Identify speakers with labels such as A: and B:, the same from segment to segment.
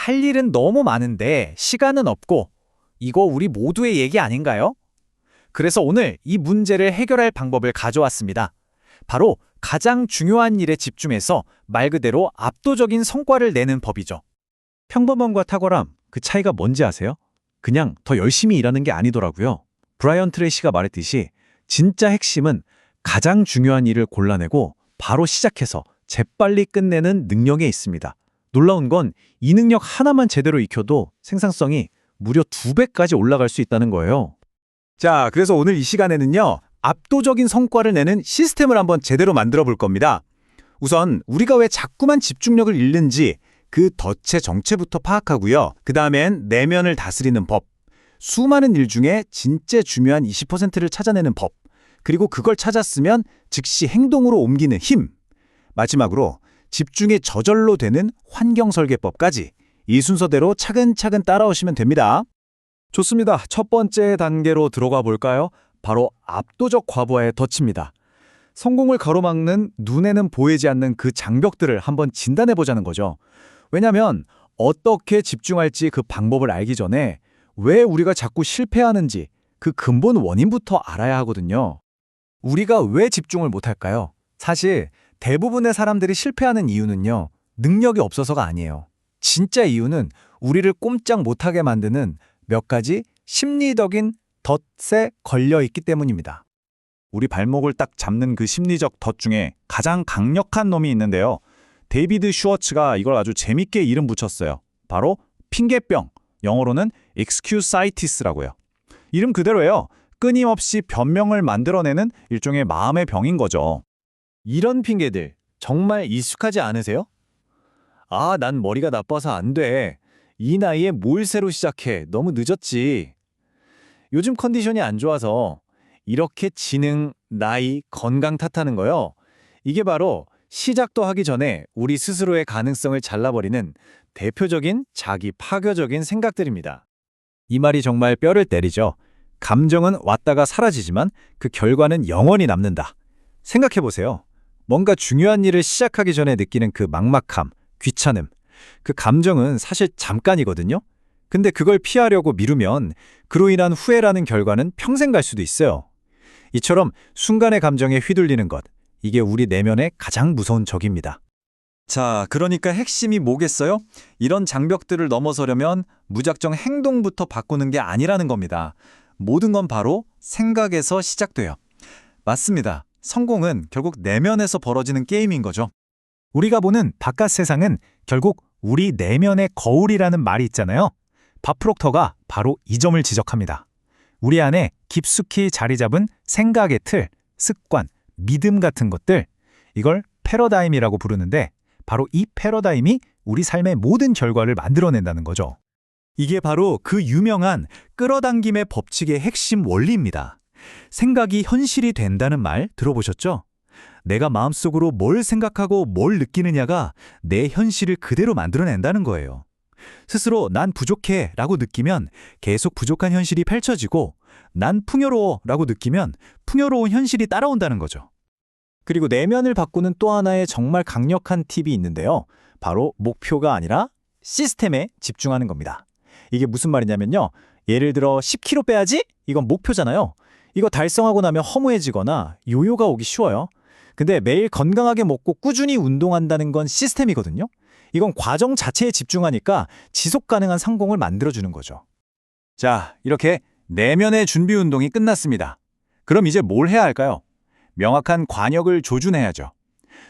A: 할 일은 너무 많은데 시간은 없고 이거 우리 모두의 얘기 아닌가요? 그래서 오늘 이 문제를 해결할 방법을 가져왔습니다. 바로 가장 중요한 일에 집중해서 말 그대로 압도적인 성과를 내는 법이죠.
B: 평범함과 탁월함, 그 차이가 뭔지 아세요? 그냥 더 열심히 일하는 게 아니더라고요. 브라이언 트레이시가 말했듯이 진짜 핵심은 가장 중요한 일을 골라내고 바로 시작해서 재빨리 끝내는 능력에 있습니다. 놀라운 건 이 능력 하나만 제대로 익혀도 생산성이 무려 두 배까지 올라갈 수 있다는 거예요.
C: 자, 그래서 오늘 이 시간에는요, 압도적인 성과를 내는 시스템을 한번 제대로 만들어 볼 겁니다. 우선 우리가 왜 자꾸만 집중력을 잃는지 그 덫의 정체부터 파악하고요. 그 다음엔 내면을 다스리는 법, 수많은 일 중에 진짜 중요한 20%를 찾아내는 법, 그리고 그걸 찾았으면 즉시 행동으로 옮기는 힘, 마지막으로 집중이 저절로 되는 환경 설계법까지 이 순서대로 차근차근 따라오시면 됩니다.
B: 좋습니다. 첫 번째 단계로 들어가 볼까요? 바로 압도적 과부하의 덫입니다. 성공을 가로막는 눈에는 보이지 않는 그 장벽들을 한번 진단해 보자는 거죠. 왜냐하면 어떻게 집중할지 그 방법을 알기 전에 왜 우리가 자꾸 실패하는지 그 근본 원인부터 알아야 하거든요. 우리가 왜 집중을 못할까요? 사실 대부분의 사람들이 실패하는 이유는요. 능력이 없어서가 아니에요. 진짜 이유는 우리를 꼼짝 못하게 만드는 몇 가지 심리적인 덫에 걸려 있기 때문입니다.
C: 우리 발목을 딱 잡는 그 심리적 덫 중에 가장 강력한 놈이 있는데요. 데이비드 슈워츠가 이걸 아주 재밌게 이름 붙였어요. 바로 핑계병, 영어로는 excusitis라고요. 이름 그대로예요. 끊임없이 변명을 만들어내는 일종의 마음의 병인 거죠.
B: 이런 핑계들 정말 익숙하지 않으세요? 아, 난 머리가 나빠서 안 돼. 이 나이에 뭘 새로 시작해. 너무 늦었지. 요즘 컨디션이 안 좋아서 이렇게 지능, 나이, 건강 탓하는 거요. 이게 바로 시작도 하기 전에 우리 스스로의 가능성을 잘라버리는 대표적인 자기 파괴적인 생각들입니다. 이 말이 정말 뼈를 때리죠. 감정은 왔다가 사라지지만 그 결과는 영원히 남는다. 생각해보세요. 뭔가 중요한 일을 시작하기 전에 느끼는 그 막막함, 귀찮음, 그 감정은 사실 잠깐이거든요. 근데 그걸 피하려고 미루면 그로 인한 후회라는 결과는 평생 갈 수도 있어요. 이처럼 순간의 감정에 휘둘리는 것, 이게 우리 내면의 가장 무서운 적입니다. 자, 그러니까 핵심이 뭐겠어요? 이런 장벽들을 넘어서려면 무작정 행동부터 바꾸는 게 아니라는 겁니다. 모든 건 바로 생각에서 시작돼요. 맞습니다. 성공은 결국 내면에서 벌어지는 게임인 거죠. 우리가 보는 바깥 세상은 결국 우리 내면의 거울이라는 말이 있잖아요. 바프록터가 바로 이 점을 지적합니다. 우리 안에 깊숙이 자리 잡은 생각의 틀, 습관, 믿음 같은 것들, 이걸 패러다임이라고 부르는데 바로 이 패러다임이 우리 삶의 모든 결과를 만들어낸다는 거죠. 이게 바로 그 유명한 끌어당김의 법칙의 핵심 원리입니다. 생각이 현실이 된다는 말 들어보셨죠? 내가 마음속으로 뭘 생각하고 뭘 느끼느냐가 내 현실을 그대로 만들어낸다는 거예요. 스스로 난 부족해 라고 느끼면 계속 부족한 현실이 펼쳐지고 난 풍요로워 라고 느끼면 풍요로운 현실이 따라온다는 거죠. 그리고 내면을 바꾸는 또 하나의 정말 강력한 팁이 있는데요. 바로 목표가 아니라 시스템에 집중하는 겁니다. 이게 무슨 말이냐면요. 예를 들어 10kg 빼야지? 이건 목표잖아요. 이거 달성하고 나면 허무해지거나 요요가 오기 쉬워요. 근데 매일 건강하게 먹고 꾸준히 운동한다는 건 시스템이거든요. 이건 과정 자체에 집중하니까 지속 가능한 성공을 만들어주는 거죠. 자, 이렇게 내면의 준비 운동이 끝났습니다. 그럼 이제 뭘 해야 할까요? 명확한 관역을 조준해야죠.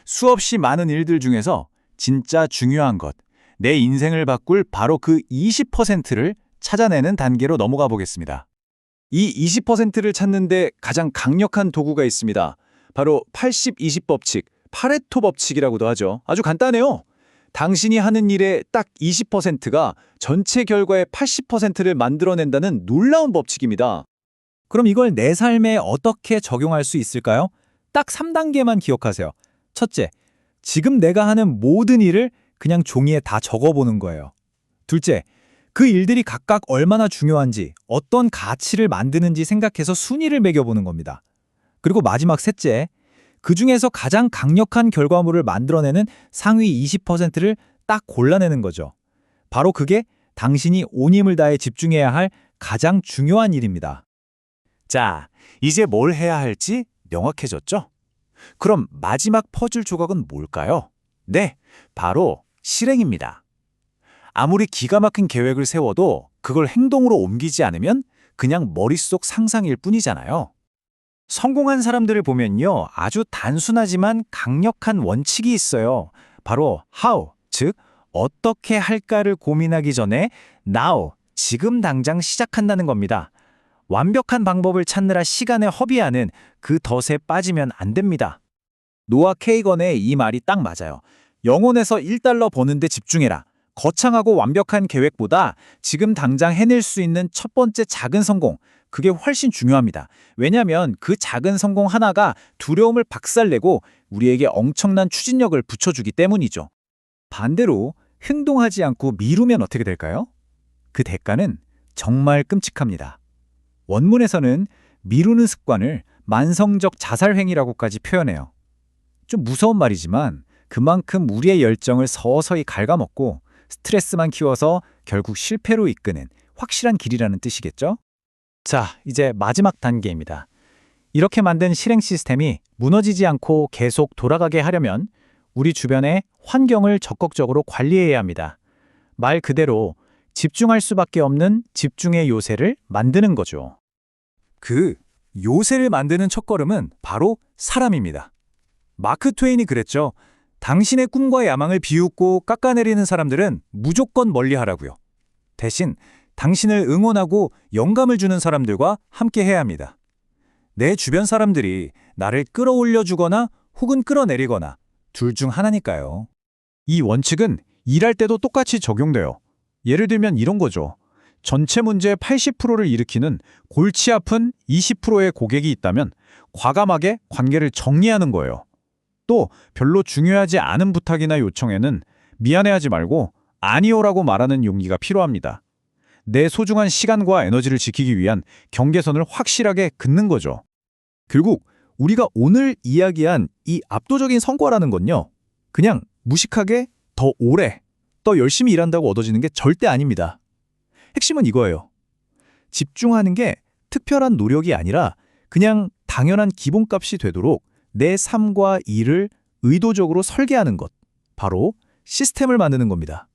B: 수없이 많은 일들 중에서 진짜 중요한 것, 내 인생을 바꿀 바로 그 20%를 찾아내는 단계로 넘어가 보겠습니다. 이 20%를 찾는데 가장 강력한 도구가 있습니다. 바로 80-20 법칙, 파레토 법칙이라고도 하죠. 아주 간단해요. 당신이 하는 일의 딱 20%가 전체 결과의 80%를 만들어낸다는 놀라운 법칙입니다. 그럼 이걸 내 삶에 어떻게 적용할 수 있을까요? 딱 3단계만 기억하세요. 첫째, 지금 내가 하는 모든 일을 그냥 종이에 다 적어보는 거예요. 둘째, 그 일들이 각각 얼마나 중요한지, 어떤 가치를 만드는지 생각해서 순위를 매겨보는 겁니다. 그리고 마지막 셋째, 그 중에서 가장 강력한 결과물을 만들어내는 상위 20%를 딱 골라내는 거죠.
A: 바로 그게 당신이 온 힘을 다해 집중해야 할 가장 중요한 일입니다.
C: 자, 이제 뭘 해야 할지 명확해졌죠? 그럼 마지막 퍼즐 조각은 뭘까요? 네, 바로 실행입니다. 아무리 기가 막힌 계획을 세워도 그걸 행동으로 옮기지 않으면 그냥 머릿속 상상일 뿐이잖아요. 성공한 사람들을 보면요. 아주 단순하지만 강력한 원칙이 있어요. 바로 how, 즉 어떻게 할까를 고민하기 전에 now, 지금 당장 시작한다는 겁니다. 완벽한 방법을 찾느라 시간에 허비하는 그 덫에 빠지면 안 됩니다.
A: 노아 케이건의 이 말이 딱 맞아요. 영혼에서 1달러 버는데 집중해라. 거창하고 완벽한 계획보다 지금 당장 해낼 수 있는 첫 번째 작은 성공, 그게 훨씬 중요합니다. 왜냐하면 그 작은 성공 하나가 두려움을 박살내고 우리에게 엄청난 추진력을 붙여주기 때문이죠. 반대로 행동하지 않고 미루면 어떻게 될까요? 그 대가는 정말 끔찍합니다. 원문에서는 미루는 습관을 만성적 자살행위라고까지 표현해요. 좀 무서운 말이지만 그만큼 우리의 열정을 서서히 갉아먹고 스트레스만 키워서 결국 실패로 이끄는 확실한 길이라는 뜻이겠죠? 자, 이제 마지막 단계입니다. 이렇게 만든 실행 시스템이 무너지지 않고 계속 돌아가게 하려면 우리 주변의 환경을 적극적으로 관리해야 합니다. 말 그대로 집중할 수밖에 없는 집중의 요새를 만드는 거죠. 그 요새를 만드는 첫걸음은 바로 사람입니다. 마크 트웨인이 그랬죠. 당신의 꿈과 야망을 비웃고 깎아내리는 사람들은 무조건 멀리하라고요. 대신 당신을 응원하고 영감을 주는 사람들과 함께 해야 합니다. 내 주변 사람들이 나를 끌어올려 주거나 혹은 끌어내리거나 둘 중 하나니까요. 이 원칙은 일할 때도 똑같이 적용돼요. 예를 들면 이런 거죠. 전체 문제의 80%를 일으키는 골치 아픈 20%의 고객이 있다면 과감하게 관계를 정리하는 거예요. 또 별로 중요하지 않은 부탁이나 요청에는 미안해하지 말고 아니오라고 말하는 용기가 필요합니다. 내 소중한 시간과 에너지를 지키기 위한 경계선을 확실하게 긋는 거죠. 결국 우리가 오늘 이야기한 이 압도적인 성과라는 건요. 그냥 무식하게 더 오래, 더 열심히 일한다고 얻어지는 게 절대 아닙니다. 핵심은 이거예요. 집중하는 게 특별한 노력이 아니라 그냥 당연한 기본값이 되도록 내 삶과 일을 의도적으로 설계하는 것. 바로 시스템을 만드는 겁니다.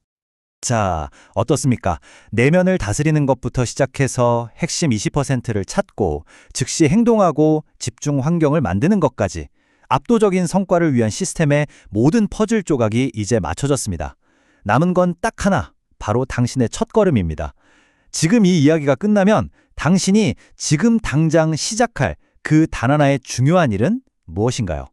A: 자, 어떻습니까? 내면을 다스리는 것부터 시작해서 핵심 20%를 찾고 즉시 행동하고 집중 환경을 만드는 것까지 압도적인 성과를 위한 시스템의 모든 퍼즐 조각이 이제 맞춰졌습니다. 남은 건 딱 하나, 바로 당신의 첫걸음입니다. 지금 이 이야기가 끝나면 당신이 지금 당장 시작할 그 단 하나의 중요한 일은 무엇인가요?